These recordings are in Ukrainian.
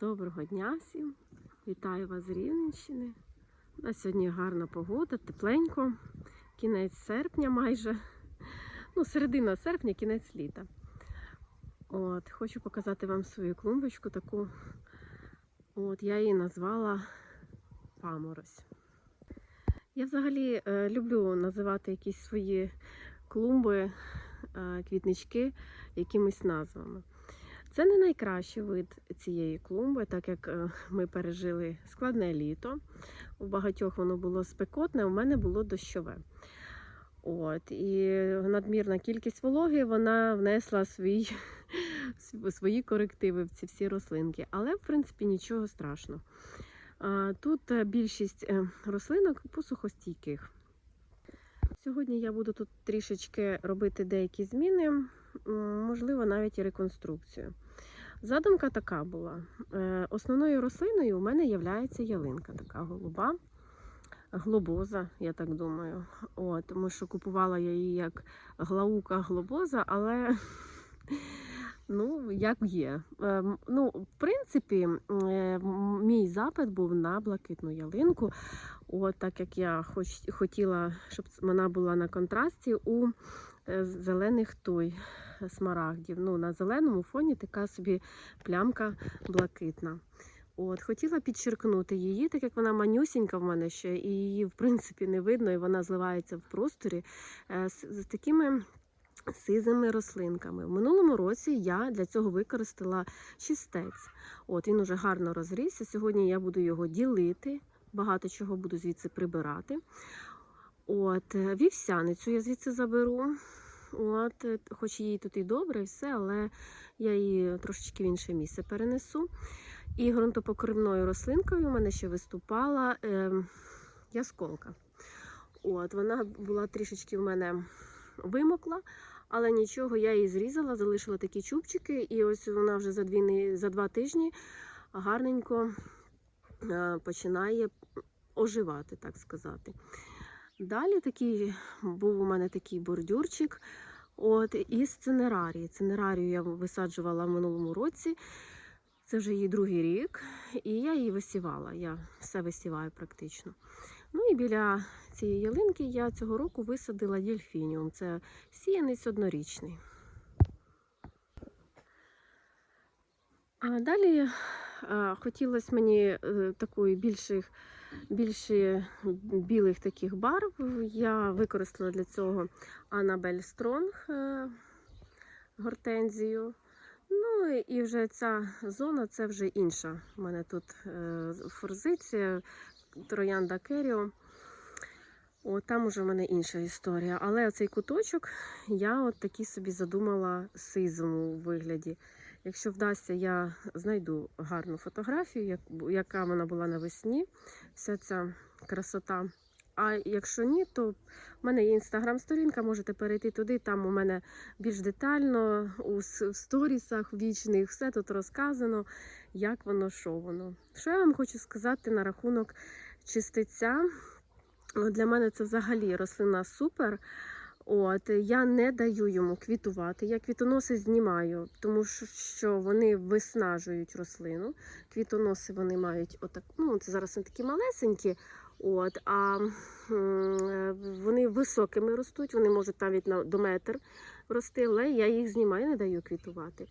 Доброго дня всім! Вітаю вас з Рівненщини. У нас сьогодні гарна погода, тепленько, кінець серпня майже. Ну, середина серпня, кінець літа. От, хочу показати вам свою клумбочку таку. От, я її назвала Паморозь. Я взагалі е, люблю називати якісь свої клумби, е, квітнички якимись назвами. Це не найкращий вид цієї клумби, так як е, ми пережили складне літо. У багатьох воно було спекотне, у мене було дощове. От, і надмірна кількість вологи вона внесла свій, свої корективи в ці всі рослинки. Але, в принципі, нічого страшного. Тут е, більшість е, рослинок посухостійких. Сьогодні я буду тут трішечки робити деякі зміни, можливо, навіть і реконструкцію. Задумка така була. Е, Основною рослиною у мене є ялинка, така голуба, глобоза, я так думаю. О, тому що купувала я її як глаука глобоза, але ну, як є. Е, Ну, в принципі, мій запит був на блакитну ялинку. От так як я хоч, хотіла, щоб вона була на контрасті у зелених той смарагдів. Ну, на зеленому фоні така собі плямка блакитна. От, хотіла підчеркнути її, так як вона манюсінька в мене ще, і її, в принципі, не видно, і вона зливається в просторі е, з, з такими сизими рослинками. В минулому році я для цього використала чистець. От, він уже гарно розрісся. Сьогодні я буду його ділити, багато чого буду звідси прибирати. От, е, вівсяницю я звідси заберу. От, е, хоч їй тут і добре, і все, але я її трошечки в інше місце перенесу. І ґрунтопокривною рослинкою у мене ще виступала е, ясколка. От, вона була трішечки в мене вимокла, але нічого, я її зрізала, залишила такі чубчики, і ось вона вже за, дві, за два тижні гарненько е, починає оживати, так сказати. Далі такий був у мене такий бордюрчик от, із цинерарії. Цинерарію я висаджувала в минулому році. Це вже її другий рік, і я її висівала. Я все висіваю практично. Ну і біля цієї ялинки я цього року висадила дельфініум. Це сіянець однорічний. А далі хотілося мені е, такої більших, більше білих таких барв. Я використала для цього Анабель Стронг гортензію. Ну і- і вже ця зона це вже інша. У мене тут е, форзиція, троянда Керіо. О, там уже в мене інша історія. Але оцей куточок я от такий собі задумала сизому у вигляді. Якщо вдасться, я знайду гарну фотографію, яка вона була навесні, вся ця красота. А якщо ні, то в мене є інстаграм-сторінка, можете перейти туди. Там у мене більш детально у сторісах вічних все тут розказано, як воно, що воно. Що я вам хочу сказати на рахунок чистиця? Для мене це взагалі рослина супер. От, я не даю йому квітувати. Я квітоноси знімаю, тому що- вони виснажують рослину. Квітоноси вони мають отак. Ну, це зараз вони такі малесенькі. От, а вони високими ростуть, вони можуть навіть на до метр рости, але я їх знімаю, не даю квітувати.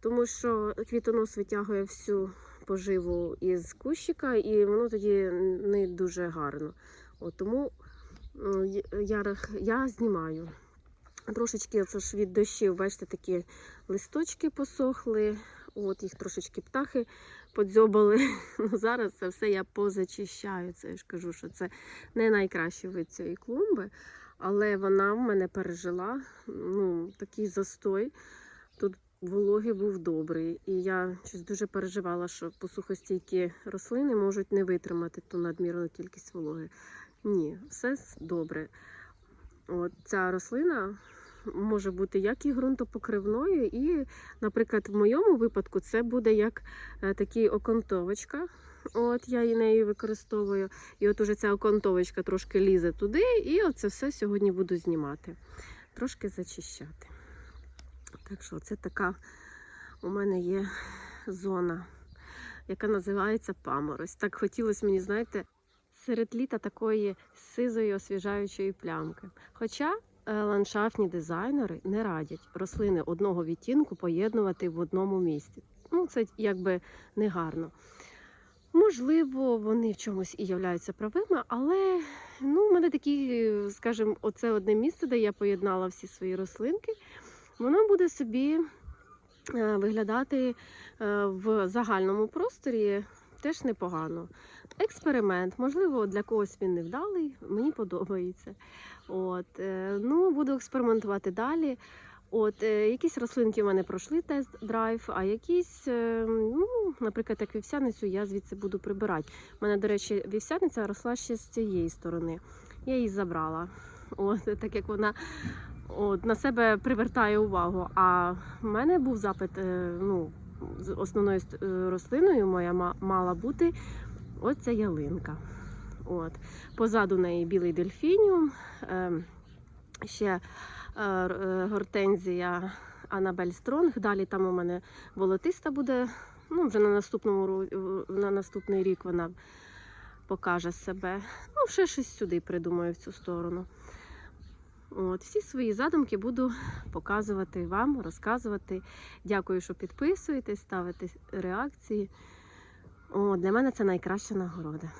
Тому що квітонос витягує всю поживу із кущика, і воно тоді не дуже гарно. От, тому я, я, знімаю. Трошечки це ж від дощів, бачите, такі листочки посохли, от їх трошечки птахи подзьобали. Ну, зараз це все я позачищаю. Це я ж кажу, що це не найкращий вид цієї клумби, але вона в мене пережила ну, такий застой. Тут вологи був добрий. І я щось дуже переживала, що посухостійкі рослини можуть не витримати ту надмірну кількість вологи. Ні, все добре. От ця рослина може бути як і ґрунтопокривною, і, наприклад, в моєму випадку це буде як е, такий окантовочка. От я її нею використовую. І от уже ця окантовочка трошки лізе туди, і оце все сьогодні буду знімати. Трошки зачищати. Так що це така у мене є зона яка називається паморозь. Так хотілося мені, знаєте, серед літа такої сизої освіжаючої плямки. Хоча е, ландшафтні дизайнери не радять рослини одного відтінку поєднувати в одному місці. Ну, це якби не гарно. Можливо, вони в чомусь і являються правими, але ну, в мене такі, скажімо, оце одне місце, де я поєднала всі свої рослинки, воно буде собі е, виглядати е, в загальному просторі теж непогано. Експеримент, можливо, для когось він невдалий, мені подобається. От, е, ну, буду експериментувати далі. От, е, якісь рослинки в мене пройшли тест-драйв, а якісь, е, ну, наприклад, як вівсяницю, я звідси буду прибирати. У мене, до речі, вівсяниця росла ще з цієї сторони. Я її забрала. От, так як вона от, на себе привертає увагу. А в мене був запит, ну, основною е, рослиною моя мала бути оця ялинка. От. Позаду неї білий дельфініум. Е, ще е, е, гортензія Анабель Стронг. Далі там у мене волотиста буде. Ну, вже на, наступному, на наступний рік вона покаже себе. Ну, ще щось сюди придумаю в цю сторону. От, всі свої задумки буду показувати вам, розказувати. Дякую, що підписуєтесь, ставите реакції. О, для мене це найкраща нагорода.